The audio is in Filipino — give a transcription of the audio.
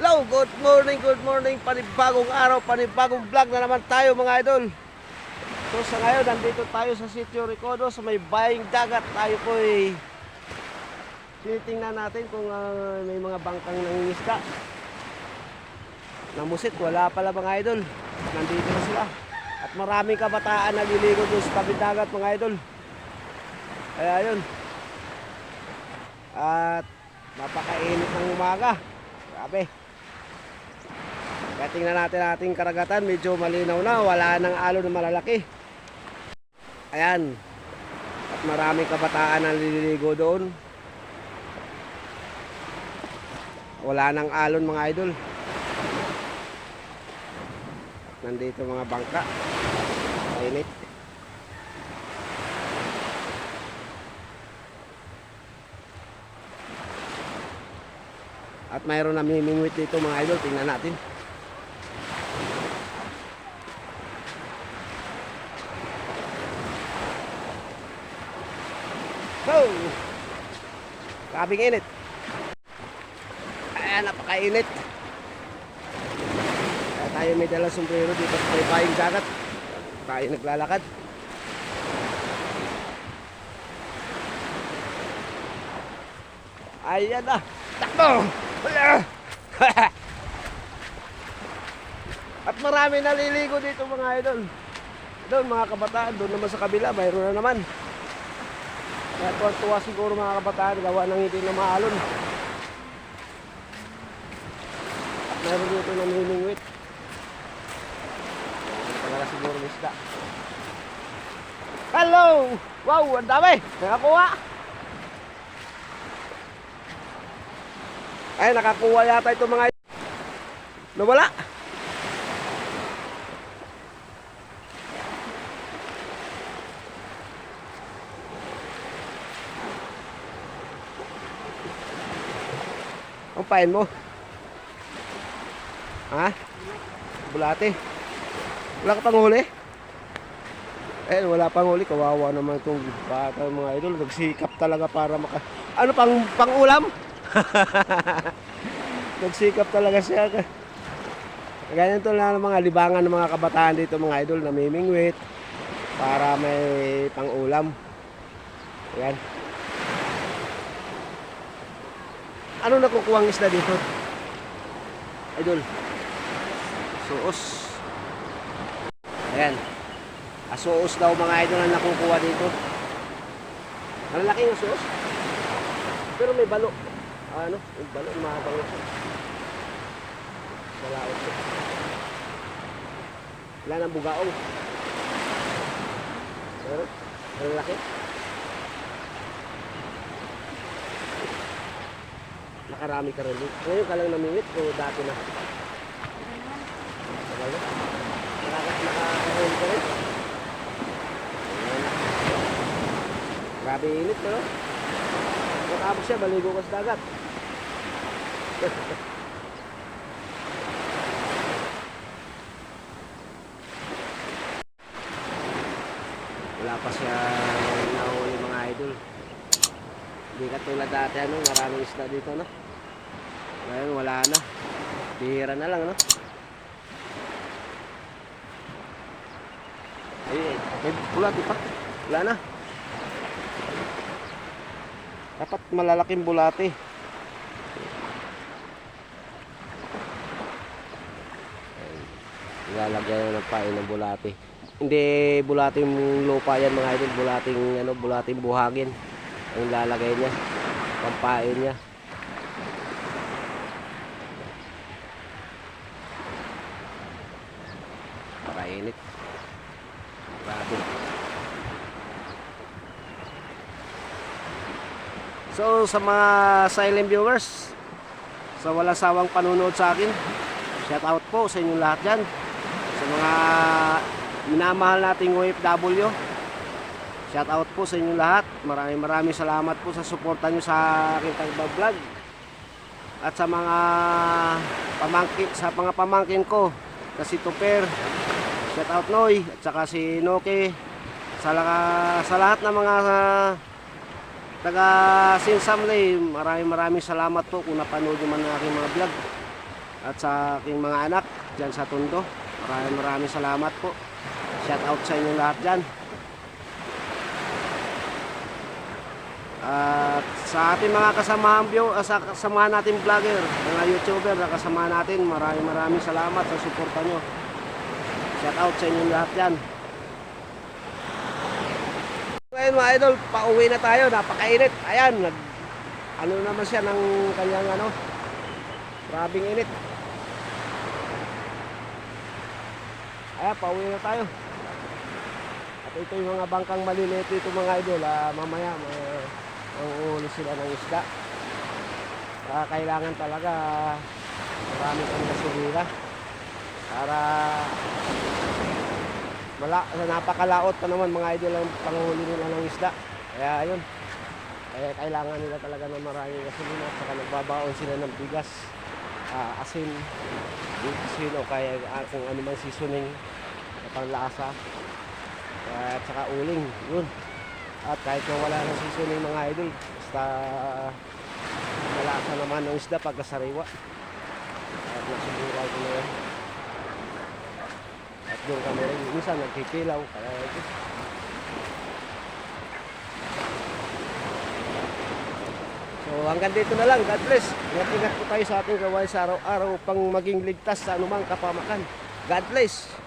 Hello, good morning, good morning. Panibagong araw, panibagong vlog na naman tayo mga idol. So sa ngayon, nandito tayo sa Sitio Ricodo sa may baying dagat. Tayo po ay tinitingnan natin kung ah, may mga bangkang nangingisda. Namusit, wala pala mga idol. Nandito na sila. At maraming kabataan nagliligo doon sa tabi dagat mga idol. Kaya yun. At napakainit ng umaga. Grabe. Kaya tingnan natin ating karagatan, medyo malinaw na, wala nang alon na malalaki. Ayan. At maraming kabataan ang naliligo doon. Wala nang alon mga idol. Nandito mga bangka. Mainit. At mayroon na mimingwit dito mga idol, tingnan natin. Oh! Grabing init. Ayan, napakainit. Kaya tayo may dalang sombrero dito sa may pahing dagat. Tayo naglalakad. Ayan na. Takbo! At marami naliligo dito mga idol. Doon mga kabataan, doon naman sa kabila, mayroon na naman. Kaya tuwa-tuwa siguro mga kabataan, gawa ng hindi na maalon. At meron dito na miningwit. Talaga siguro isda. Hello! Wow, ang dami! Nakakuha! Ay, nakakuha yata ito mga Nawala! Ang pain mo? Ha? Bulate? Wala ka pang huli? Eh, wala pang huli. Kawawa naman itong bata mga idol. Nagsikap talaga para maka... Ano pang, pang ulam? Nagsikap talaga siya. Ganyan to lang ang mga libangan ng mga kabataan dito mga idol na mimingwit para may pang ulam. Ayan. Ano nakukuha ang isda dito? Idol. Suos. Ayan. Asuos daw mga idol ang nakukuha dito. Malalaki yung suos. Pero may balo. Ah, ano? May balo. Mahabang ito. Malaot siya. Wala nang bugaong. Pero, malalaki. Nakarami ka rin. Ngayon ka lang namingit o dati na? Tagal na. Nakakahuli ka rin. Grabe init no? Matapos siya, maligo ka sa dagat. Wala pa siya nahuli mga idol. Hindi katulad dati ano, maraming isda dito no. Ngayon wala na. Bihira na lang no. Ay, may bulati pa. Wala na. Dapat malalaking bulati. Ilalagyan na ng pain ng bulati. Hindi bulating lupa yan mga idol, bulating ano, bulating buhagin ang lalagay niya. Pampain niya. Pakainit. Grabe. So sa mga silent viewers, sa wala sawang panunood sa akin, shout out po sa inyong lahat dyan. Sa mga minamahal nating OFW, shout out po sa inyong lahat. Maraming maraming salamat po sa suporta nyo sa aking pagbablog. At sa mga pamangkin, sa mga pamangkin ko, na si Tuper, shout out Noy, at saka si Noke, sa, sa lahat ng mga taga Sinsamlay, maraming maraming salamat po kung napanood nyo man aking mga vlog. at sa aking mga anak dyan sa Tondo. Maraming maraming salamat po. Shout out sa inyo lahat dyan. At sa ating mga kasamahan view, ah, sa kasamahan natin vlogger, mga YouTuber na kasama natin, maraming maraming salamat sa suporta nyo. Shout out sa inyo lahat dyan. Ngayon mga idol, pauwi na tayo, napakainit. Ayan, nag, ano naman siya ng kanyang ano, grabing init. Ayan, pauwi na tayo. At ito yung mga bangkang maliliit dito mga idol, ah, mamaya may uuuli sila ng isda. Ah, kailangan talaga marami kang gasolina para Mala, napakalaot pa naman mga idol ang panghuli nila ng isda. Kaya ayun. Kaya kailangan nila talaga ng maraming gasolina at saka nagbabaon sila ng bigas, ah, asin, asin o kaya ah, kung ano mang seasoning panlasa. Kaya at saka uling, yun. At kahit na wala ng seasoning mga idol, basta malasa naman ng isda pagkasariwa. At nasubukan ko na yun. At doon kami rin, minsan nagkikilaw. Kaya. So hanggang dito na lang. God bless. Ingat-ingat po tayo sa ating gawain sa araw-araw upang maging ligtas sa anumang kapamakan. God bless.